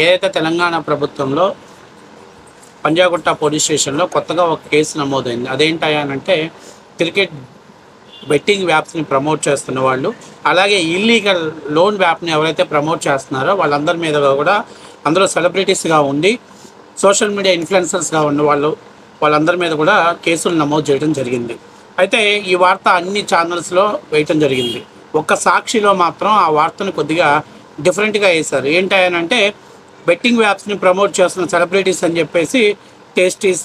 ఏదైతే తెలంగాణ ప్రభుత్వంలో పంజాగుట్ట పోలీస్ స్టేషన్లో కొత్తగా ఒక కేసు నమోదైంది. అదేంటంటే క్రికెట్ బెట్టింగ్ యాప్స్ని ప్రమోట్ చేస్తున్న వాళ్ళు అలాగే ఇల్లీగల్ లోన్ వ్యాప్ని ఎవరైతే ప్రమోట్ చేస్తున్నారో వాళ్ళందరి మీద కూడా అందరూ సెలబ్రిటీస్గా ఉండి సోషల్ మీడియా ఇన్ఫ్లుయెన్సర్స్గా ఉన్న వాళ్ళు వాళ్ళందరి మీద కూడా కేసులు నమోదు చేయడం జరిగింది. అయితే ఈ వార్త అన్ని ఛానల్స్లో వేయటం జరిగింది. ఒక్క సాక్షిలో మాత్రం ఆ వార్తను కొద్దిగా డిఫరెంట్గా వేశారు. ఏంటంటే బెట్టింగ్ వ్యాప్స్ని ప్రమోట్ చేస్తున్న సెలబ్రిటీస్ అని చెప్పేసి టేస్టీస్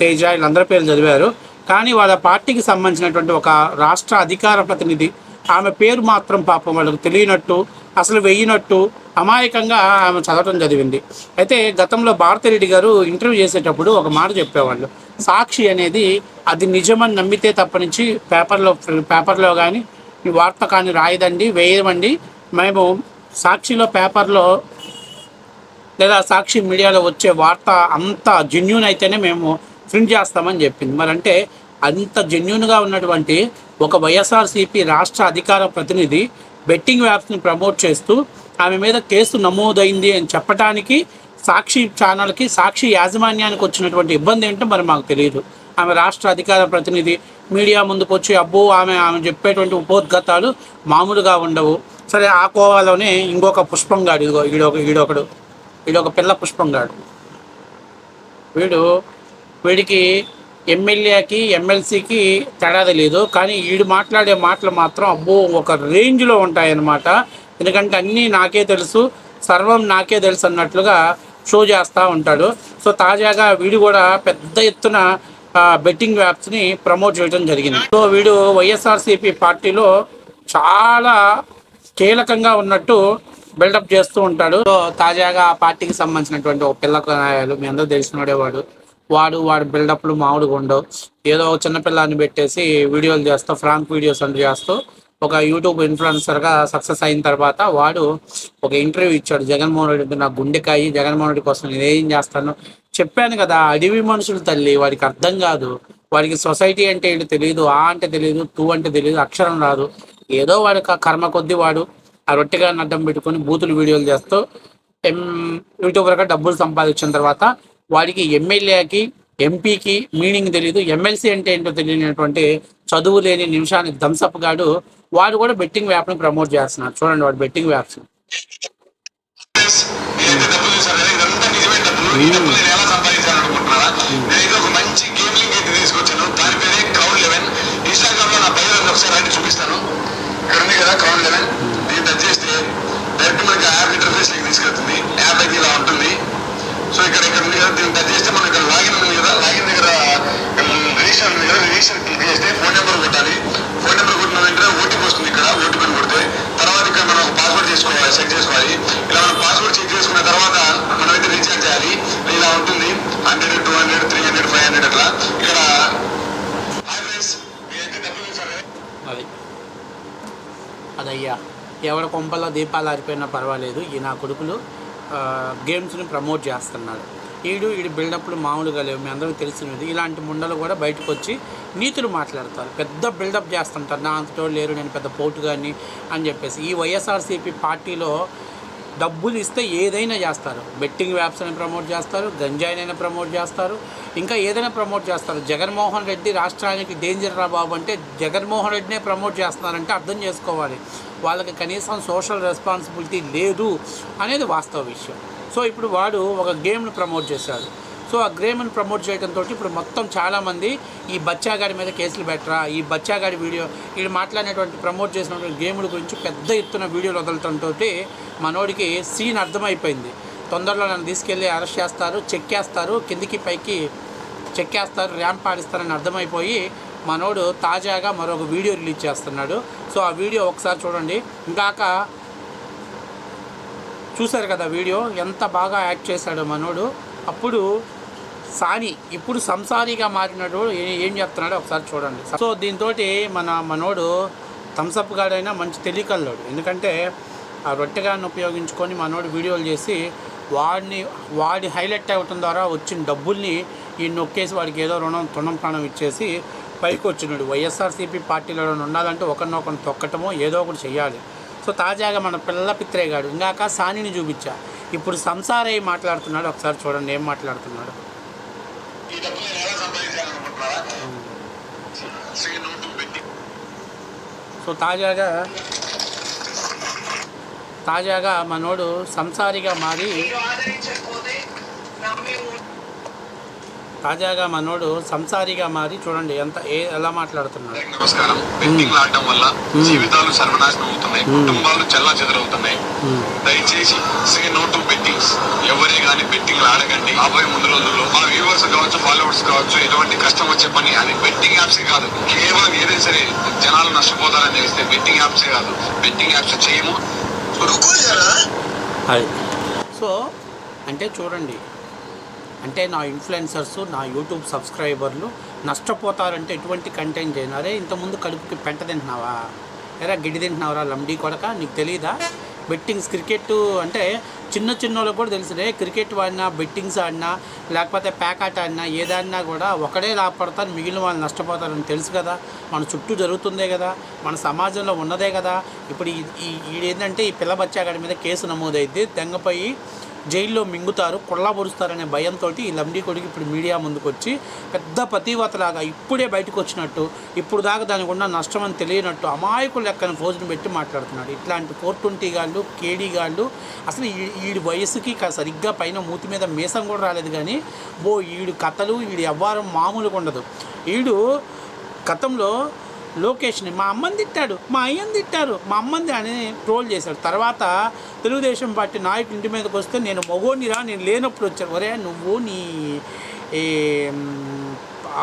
తేజ వీళ్ళందరి పేర్లు చదివారు. కానీ వాళ్ళ పార్టీకి సంబంధించినటువంటి ఒక రాష్ట్ర అధికార ప్రతినిధి ఆమె పేరు మాత్రం పాపం వాళ్ళకు తెలియనట్టు అసలు వెయ్యినట్టు అమాయకంగా ఆమె చదవటం చదివింది. అయితే గతంలో భారతిరెడ్డి గారు ఇంటర్వ్యూ చేసేటప్పుడు ఒక మాట చెప్పేవాళ్ళు. సాక్షి అనేది అది నిజమని నమ్మితే తప్పనించి పేపర్లో పేపర్లో కానీ వార్త కానీ రాయదండి వేయమండి. మేము సాక్షిలో పేపర్లో లేదా సాక్షి మీడియాలో వచ్చే వార్త అంత జెన్యున్ అయితేనే మేము ప్రింట్ చేస్తామని చెప్పింది. మరి అంటే అంత జెన్యున్గా ఉన్నటువంటి ఒక వైఎస్ఆర్సీపీ రాష్ట్ర అధికార ప్రతినిధి బెట్టింగ్ యాప్స్ని ప్రమోట్ చేస్తూ ఆమె మీద కేసు నమోదైంది అని చెప్పడానికి సాక్షి ఛానల్కి సాక్షి యాజమాన్యానికి వచ్చినటువంటి ఇబ్బంది ఏంటో మరి మాకు తెలియదు. ఆమె రాష్ట్ర అధికార ప్రతినిధి మీడియా ముందుకు వచ్చి అబ్బో ఆమె ఆమె చెప్పేటువంటి ఉపోద్ఘాతాలు మామూలుగా ఉండవు. సరే ఆ కోవాలోనే ఇంకొక పుష్పంగాడు ఇదిగో ఈడొక ఈడొకడు. ఇది ఒక పిల్ల పుష్పం గాడు. వీడు వీడికి ఎమ్మెల్యేకి ఎమ్మెల్సీకి తేడా తెలియదు కానీ వీడు మాట్లాడే మాటలు మాత్రం అబ్బో ఒక రేంజ్లో ఉంటాయన్నమాట. ఎందుకంటే అన్నీ నాకే తెలుసు సర్వం నాకే తెలుసు అన్నట్లుగా షో చేస్తూ ఉంటాడు. సో తాజాగా వీడు కూడా పెద్ద ఎత్తున బెట్టింగ్ యాప్స్ని ప్రమోట్ చేయడం జరిగింది. సో వీడు వైఎస్ఆర్సీపీ పార్టీలో చాలా కీలకంగా ఉన్నట్టు బిల్డప్ చేస్తూ ఉంటాడు. తాజాగా ఆ పార్టీకి సంబంధించినటువంటి ఒక పిల్ల నాయాలు మీ అందరూ తెలిసినోడే వాడు వాడు. వాడు బిల్డప్లు మామూలుగా ఉండవు. ఏదో చిన్నపిల్లాన్ని చిన్న పెట్టేసి వీడియోలు చేస్తూ ఫ్రాంక్ వీడియోస్ అంటూ చేస్తూ ఒక యూట్యూబ్ ఇన్ఫ్లుయెన్సర్గా సక్సెస్ అయిన తర్వాత వాడు ఒక ఇంటర్వ్యూ ఇచ్చాడు. జగన్మోహన్ రెడ్డి నా గుండెకాయి జగన్మోహన్ రెడ్డి కోసం నేను ఏం చేస్తాను? చెప్పాను కదా అడవి మనుషులు తల్లి వాడికి అర్థం కాదు. వాడికి సొసైటీ అంటే ఏంటి తెలియదు ఆ అంటే తెలియదు తూ అంటే తెలియదు అక్షరం రాదు. ఏదో వాడి క- కర్మ కొద్దీ వాడు. ఆ రొట్టెగా అడ్డం పెట్టుకొని బూతులు వీడియోలు చేస్తూ ఎం యూట్యూబర్గా డబ్బులు సంపాదించిన తర్వాత వాడికి ఎమ్మెల్యేకి ఎంపీకి మీనింగ్ తెలియదు ఎమ్మెల్సీ అంటే ఏంటో తెలియనటువంటి చదువు లేని నిమిషానికి థమ్సప్ గాడు వాడు కూడా బెట్టింగ్ యాప్ని ప్రమోట్ చేస్తున్నాడు. చూడండి వాడు బెట్టింగ్ యాప్స్. నేనైతే డబ్బులు చూసాను కదా, ఇదంతా నిజమైన డబ్బులు ఈ డబ్బులు నేను ఎలా సంపాదించాను అనుకుంటున్నారా నేనైతే ఒక మంచి గేమ్ లింక్ అయితే తీసుకొచ్చాను దాని పేరే క్రౌడ్ లెవెన్ ఇన్స్టాగ్రామ్లో నా బయో ఒకసారి అన్ని చూపిస్తాను ఇక్కడ ఉంది కదా క్రౌడ్ లెవెన్ టచ్ చేస్తే డైరెక్ట్ మనకి యాప్ ఇంటర్ఫేస్ తీసుకెళ్తుంది. యాప్ అయితే ఇలా ఉంటుంది. సో ఇక్కడ ఇక్కడ ఉంది కదా దీన్ని టచ్ చేస్తే మనకి ఇక్కడ లాగిన్ ఉంది కదా లాగిన్ దగ్గర రిజిస్టర్ ఉంది కదా రిజిస్టర్ క్లిక్ చేస్తే ఫోన్ నెంబర్ కొట్టాలి. ఫోన్ నెంబర్ కొట్టిన వెంటనే ఓటీపీ వస్తుంది ఇక్కడ ఓటీపీని కొడితే తర్వాత ఇక్కడ మనం పాస్వర్డ్ చేసుకోవాలి చెక్ చేసుకోవాలి. ఇలా మనం పాస్వర్డ్ చెక్ చేసుకున్న తర్వాత మనం అయితే రీఛార్జ్ చేయాలి. ఇలా ఉంటుంది. Hundred two hundred three hundred five hundred అట్లా. ఇక్కడ అది. అదయ్యా. ఎవరి కొంపల్లో దీపాలు ఆరిపోయినా పర్వాలేదు. ఈ నా కొడుకులు గేమ్స్ని ప్రమోట్ చేస్తున్నాడు ఈడు ఈడు బిల్డప్లు మామూలుగా లేవు. మీ అందరికీ తెలిసినది. ఇలాంటి ముండలు కూడా బయటకు వచ్చి నీతులు మాట్లాడతారు. పెద్ద బిల్డప్ చేస్తుంటారు. నా అంతటో లేరు. నేను పెద్ద పోటుగాని అని చెప్పేసి. ఈ వైఎస్ఆర్సీపీ పార్టీలో డబ్బులు ఇస్తే ఏదైనా చేస్తారు. బెట్టింగ్ వ్యాప్స్ని ప్రమోట్ చేస్తారు గంజాయినైనా ప్రమోట్ చేస్తారు ఇంకా ఏదైనా ప్రమోట్ చేస్తారు. జగన్మోహన్ రెడ్డి రాష్ట్రానికి డేంజర్ రా బాబు అంటే జగన్మోహన్ రెడ్డినే ప్రమోట్ చేస్తున్నారంటే అర్థం చేసుకోవాలి. వాళ్ళకి కనీసం సోషల్ రెస్పాన్సిబిలిటీ లేదు అనేది వాస్తవ విషయం. సో ఇప్పుడు వాడు ఒక గేమ్ను ప్రమోట్ చేశాడు. సో ఆ గేమ్ని ప్రమోట్ చేయడంతో ఇప్పుడు మొత్తం చాలామంది ఈ బచ్చాగాడి మీద కేసులు పెట్టరా ఈ బచ్చాగాడి వీడియో వీడు మాట్లాడినటువంటి ప్రమోట్ చేసినటువంటి గేముల గురించి పెద్ద ఎత్తున వీడియోలు వదలటంతో మనోడికి సీన్ అర్థమైపోయింది. తొందరలో నన్ను తీసుకెళ్ళి అరెస్ట్ చేస్తారు చెక్కేస్తారు కిందికి పైకి చెక్ చేస్తారు ర్యాంప్ ఆడిస్తారని అర్థమైపోయి మనోడు తాజాగా మరొక వీడియో రిలీజ్ చేస్తున్నాడు. సో ఆ వీడియో ఒకసారి చూడండి. ఇంకాక చూశారు కదా వీడియో ఎంత బాగా యాక్ట్ చేశాడో మనోడు. అప్పుడు సాని ఇప్పుడు సంసారిగా మారినాడు ఏం చెప్తున్నాడో ఒకసారి చూడండి. సో దీంతో మన మనోడు థమ్సప్ గాడైనా మంచి తెలియకల్లోడు ఎందుకంటే ఆ రొట్టెగాన్ని ఉపయోగించుకొని మనోడు వీడియోలు చేసి వాడిని వాడి హైలైట్ అవ్వటం ద్వారా వచ్చిన డబ్బుల్ని ఈ నొక్కేసి వాడికి ఏదో రుణం తుణం ప్రాణం ఇచ్చేసి పైకి వచ్చినాడు. వైఎస్ఆర్సీపీ పార్టీలో ఉండాలంటే ఒకరినొకరిని తొక్కటమో ఏదో ఒకటి చేయాలి సో తాజాగా మన పిల్ల పిత్రేగాడు. ఇందాక సానిని చూపించా. ఇప్పుడు సంసారయ్య మాట్లాడుతున్నాడు. ఒకసారి చూడండి ఏం మాట్లాడుతున్నాడు. ఈ డబ్బులు నేను ఎలా సంపాదించాలనుకుంటున్నారా సే సో తాజాగా తాజాగా మనోడు సంసారిగా మారి తాజాగా మనోడు సంసారిగా మారి చూడండి ఎంత ఏ ఎలా మాట్లాడుతున్నాడు. నమస్కారం. బెట్టింగ్ ఆడటం వల్ల జీవితాలు సర్వనాశనం అవుతున్నాయి. కుటుంబాలు చెల్లా చెదరవుతున్నాయి దయచేసి సే నో టు బెట్టింగ్స్. ఎవరే గాని బెట్టింగ్ ఆడకండి. రాబోయే ముందు రోజుల్లో మా వ్యూవర్స్ కావచ్చు ఫాలోవర్స్ కావచ్చు ఎటువంటి కష్టం వచ్చే పని అది బెట్టింగ్ యాప్స్ కాదు. కేవలం ఏదైనా సరే జనాలు నష్టపోతారని తెలిస్తే బెట్టింగ్ యాప్స్ కాదు. బెట్టింగ్ యాప్స్ చేయము అది. సో అంటే చూడండి అంటే నా ఇన్ఫ్లుయెన్సర్స్ నా యూట్యూబ్ సబ్స్క్రైబర్లు నష్టపోతారంటే ఎటువంటి కంటెంట్ చేయనారే ఇంతకుముందు కడుపుకి పెంట తింటున్నావా? ఎరా గిడి తింటున్నావరా లంబడి కొడక? నీకు తెలీదా? బెట్టింగ్స్ క్రికెట్ అంటే చిన్న చిన్న వాళ్ళకి కూడా తెలుసులే క్రికెట్ ఆడినా బెట్టింగ్స్ ఆడినా లేకపోతే ప్యాకాట్ ఆడినా ఏదాడినా కూడా ఒకడే లాభపడతారు మిగిలిన వాళ్ళు నష్టపోతారని తెలుసు కదా. మన చుట్టూ జరుగుతుందే కదా. మన సమాజంలో ఉన్నదే కదా. ఇప్పుడు ఈ ఏంటంటే ఈ పిల్ల బచ్చాగాడి మీద కేసు నమోదైద్ది. తెంగపోయి జైల్లో మింగుతారు కొల్లాపరుస్తారనే భయంతో ఈ లంబడి కొడుకు ఇప్పుడు మీడియా ముందుకు వచ్చి పెద్ద పతివతలాగా ఇప్పుడే బయటకు వచ్చినట్టు ఇప్పుడు దాకా దానికి ఉన్న నష్టం అని తెలియనట్టు అమాయకులు లెక్కన ఫోజును పెట్టి మాట్లాడుతున్నాడు. ఇట్లాంటి ఫోర్ ట్వంటీ గాళ్ళు కేడీ గాళ్ళు అసలు ఈ- ఈడి వయసుకి సరిగ్గా పైన మూతి మీద మీసం కూడా రాలేదు కానీ బో ఈడు కథలు ఈడి వ్యవహారం మామూలుగా ఉండదు ఈడు గతంలో లోకేష్ని మా అమ్మని తిట్టాడు మా అయ్యని తిట్టారు. మా అమ్మని అని ట్రోల్ చేశాడు. తర్వాత తెలుగుదేశం పార్టీ నాయకులు ఇంటి మీదకి వస్తే నేను మగోనిరా నేను లేనప్పుడు వచ్చాను. ఒరే నువ్వు నీ ఈ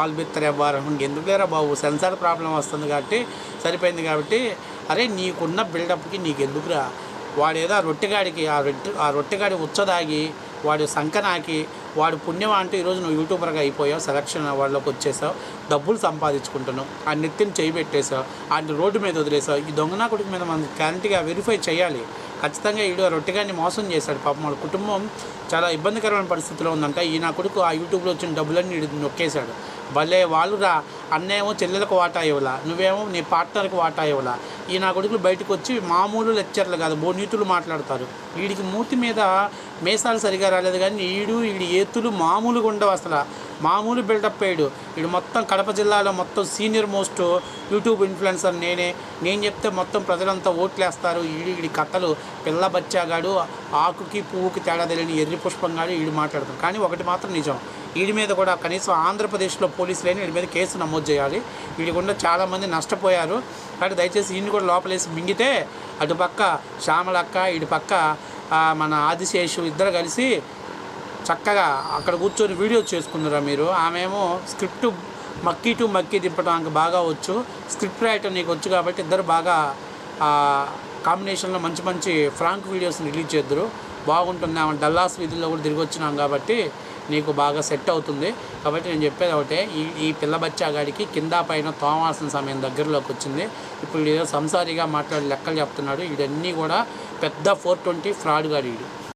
ఆల్బిత్తర్ వ్యవహారం ఎందుకు లేరా బాబు? సెన్సార్ ప్రాబ్లం వస్తుంది కాబట్టి సరిపోయింది కాబట్టి అరే నీకున్న బిల్డప్కి నీకు ఎందుకురా వాడేదో ఆ రొట్టెగాడికి ఆ రొట్టె ఆ రొట్టెగాడి ఉచ్చదాగి వాడు సంకనాకి వాడు పుణ్యం అంటూ ఈరోజు నువ్వు యూట్యూబర్గా అయిపోయావు సెలక్షన్ వాళ్ళకి వచ్చేసావు డబ్బులు సంపాదించుకుంటున్నావు ఆ నెత్తిని చేయి పెట్టేశావు ఆ రోడ్డు మీద వదిలేసావు ఈ దొంగనా కొడుకు మీద మనం క్లారిటీగా వెరిఫై చేయాలి. ఖచ్చితంగా ఈడు ఆ మోసం చేశాడు. పాపం వాళ్ళ కుటుంబం చాలా ఇబ్బందికరమైన పరిస్థితిలో ఉందంట. ఈ నా కొడుకు ఆ యూట్యూబ్లో వచ్చిన డబ్బులన్నీ నొక్కేశాడు. భలే వాళ్ళు రా అన్నేమో చెల్లెలకు వాటా ఇవ్వలా నువ్వేమో నీ పార్ట్నర్కి వాటా ఇవ్వలా? ఈ నా కొడుకులు బయటకు వచ్చి మామూలు లెక్చర్లు కాదు బోనీతులు మాట్లాడతారు. వీడికి మూతి మీద మేసాలు సరిగా రాలేదు కానీ ఈడు వీడి ఏతులు మామూలుగా ఉండవు అసలు. మామూలు బిల్డప్ అయ్యాడు. వీడు మొత్తం కడప జిల్లాలో మొత్తం సీనియర్ మోస్ట్ యూట్యూబ్ ఇన్ఫ్లుయెన్సర్ నేనే. నేను చెప్తే మొత్తం ప్రజలంతా ఓట్లేస్తారు. ఈడు వీడి కథలు పిల్ల బచ్చాగాడు ఆకుకి పువ్వుకి తేడా తెలియని ఎర్రి పుష్పంగాడు వీడు మాట్లాడతాడు. కానీ ఒకటి మాత్రం నిజం. వీడి మీద కూడా కనీసం ఆంధ్రప్రదేశ్లో పోలీసులైన వీడి మీద కేసు నమోదు చేయాలి. వీడి గుండా చాలామంది నష్టపోయారు. కాబట్టి దయచేసి వీడిని కూడా లోపలేసి మింగితే అటుపక్క శ్యామలక్క ఇటు పక్క మన ఆదిశేషు ఇద్దరు కలిసి చక్కగా అక్కడ కూర్చొని వీడియో చేసుకున్నారా మీరు? ఆమెమో స్క్రిప్ట్ మక్కీ టు మక్కీ తిప్పడానికి బాగా వచ్చు. స్క్రిప్ట్ రైటర్ నీకు వచ్చు కాబట్టి ఇద్దరు బాగా కాంబినేషన్లో మంచి మంచి ఫ్రాంక్ వీడియోస్ని రిలీజ్ చేద్దరు. బాగుంటుంది ఆమె డల్లాస్ వీధుల్లో కూడా తిరిగి వచ్చినాం కాబట్టి నీకు బాగా సెట్ అవుతుంది. కాబట్టి నేను చెప్పేది ఒకటే ఈ ఈ పిల్ల బచ్చాగాడికి కింద పైన తోమాల్సిన సమయం దగ్గరలోకి వచ్చింది. ఇప్పుడు ఏదో సంసారిగా మాట్లాడి లెక్కలు చెప్తున్నాడు. వీడన్నీ కూడా పెద్ద ఫోర్ ట్వంటీ ఫ్రాడ్ గాడు వీడు